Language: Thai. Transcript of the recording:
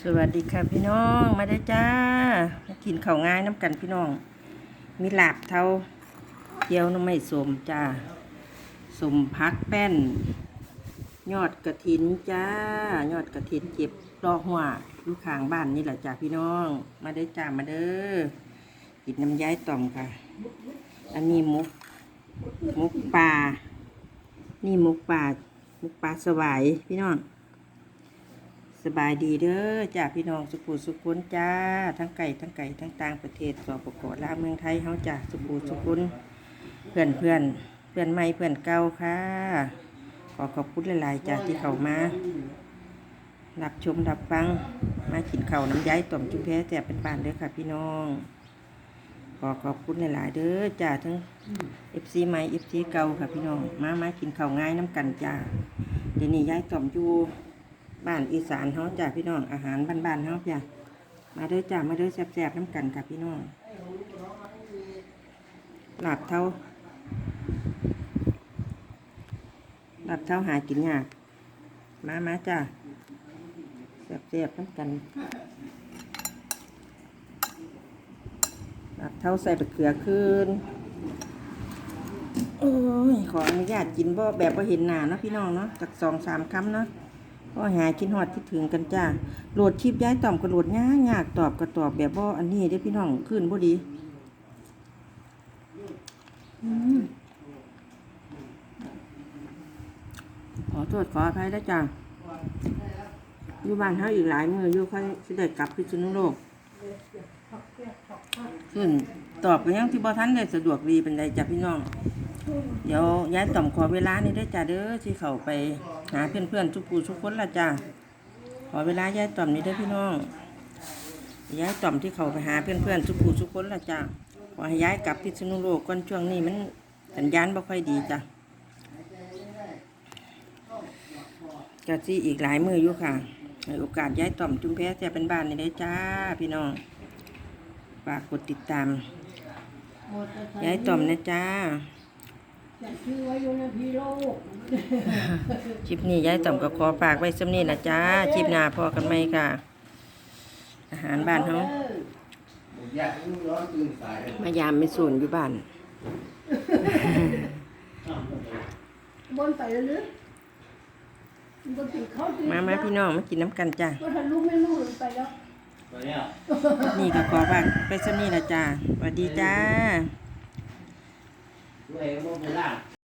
สวัสดีค่ะพี่น้องมาได้จ้ามากินข้าวง่ายน้ำกันพี่น้อง มีหลาบเทาเกี๊ยวน้ำไม่สมจ้าสมพักแป้น ยอดกระถินจ้า ยอดกระถินเก็บดอกหัวอยู่ข้างบ้านนี่แหละจ้าพี่น้อง มาได้จ้ามาเด้อกินน้ำย้ายต่อมค่ะ อันนี้มุกมุกปลานี่มุกปลามุกปลาสวายพี่น้อง สบายดีเด้อจ้าพี่น้องสุขุสุขุนจ้า ทั้งไก่ทั้งไก่ทั้งต่างประเทศสอปปลาเมืองไทยเฮาจ้าสุขุสุขุนเพื่อนเพื่อนเพื่อนใหม่เพื่อนเก่าค่ะ ขอขอบคุณหลายๆจ้าที่เข้ามารับชมรับฟังมากินข้าน้ำย้ายต่อมจุ๊บแพ้แต่เป็นบ้านเด้อค่ะพี่น้อง ขอขอบคุณหลายๆเด้อจ้าทั้ง FC ใหม่ FC เก่าค่ะพี่น้องมามากินข้าง่ายน้ำกันจ้าเดี๋ยวนี้ย้ายต่อมอยู่ บ้านอีสานเฮาจ้าพี่น้องอาหารบ้านๆเฮาจ้ามาเด้อจ้ามาเด้อแซ่บๆน้ำกันค่ะพี่น้องหลาบเท่าหลาบเท่าหากินยากมามาจ้าแซ่บๆน้ำกันหลาบเท่าใส่บะเขือคืนโอ้ยขออนุญาตกินบ่แบบว่าเห็นหน้าเนาะพี่น้องเนาะจากสองสามคำเนาะ ก็หากินฮอดที่ถึงกันจ้าโหลดคลิปย้ายต่อมก็โหลดยากยากตอบก็ตอบแบบว่าอันนี้เด้พี่น้องขึ้นบ่ดีอขอโทษขออภัยแล้วจ้าอยู่บ้านเฮาอีกหลายมืออยู่ค่อยสิได้กลับพิษณุโลกขึ้นตอบก็ยังที่บ่ทันได้สะดวกดีเป็นใดจ้ะพี่น้อง เดี๋ยวย้ายต่อมขอเวลานี่ได้อจ้าเด้อที่เขาไปหาเพื่อนๆทุกผู้ทุกคนละจ้าขอเวลาย้ายต่อมนี่เด้อพี่น้องย้ายต่อมที่เขาไปหาเพื่อนๆทุกผู้ทุกคนละจ้าขอให้ย้ายกลับพิษณุโลกก่อนช่วงนี้มันสัญญาณบ่ค่อยดีจ้ะก็ที่อีกหลายมืออยู่ค่ะในโอกาสย้ายต่อมจุมแพ้จะเป็นบ้านนี่ได้อจ้า พี่น้องฝากกดติดตามย้ายต่อมนะจ้า ชื่อว่าอยู่ในพีโลก คลิปนี้ยายต่อมก็ขอฝากไว้สำนี้นะจ้าคลิปหน้าพอกันไหมค่ะ อาหารบ้านเขาอยากรู้ร้อนตื่นสายมายามไม่สูนอยู่บ้าน บนไปแล้วหรือบนติดเขาติดมามาพี่น้องมากินน้ำกันจ้าก็ทะลุไม่รู้ลงไปแล้วตัวเนี้ยนี่ก็ขอฝากไปสำนี้นะจ้าสวัสดีจ้า ตัวเองก็ไม่ล่าง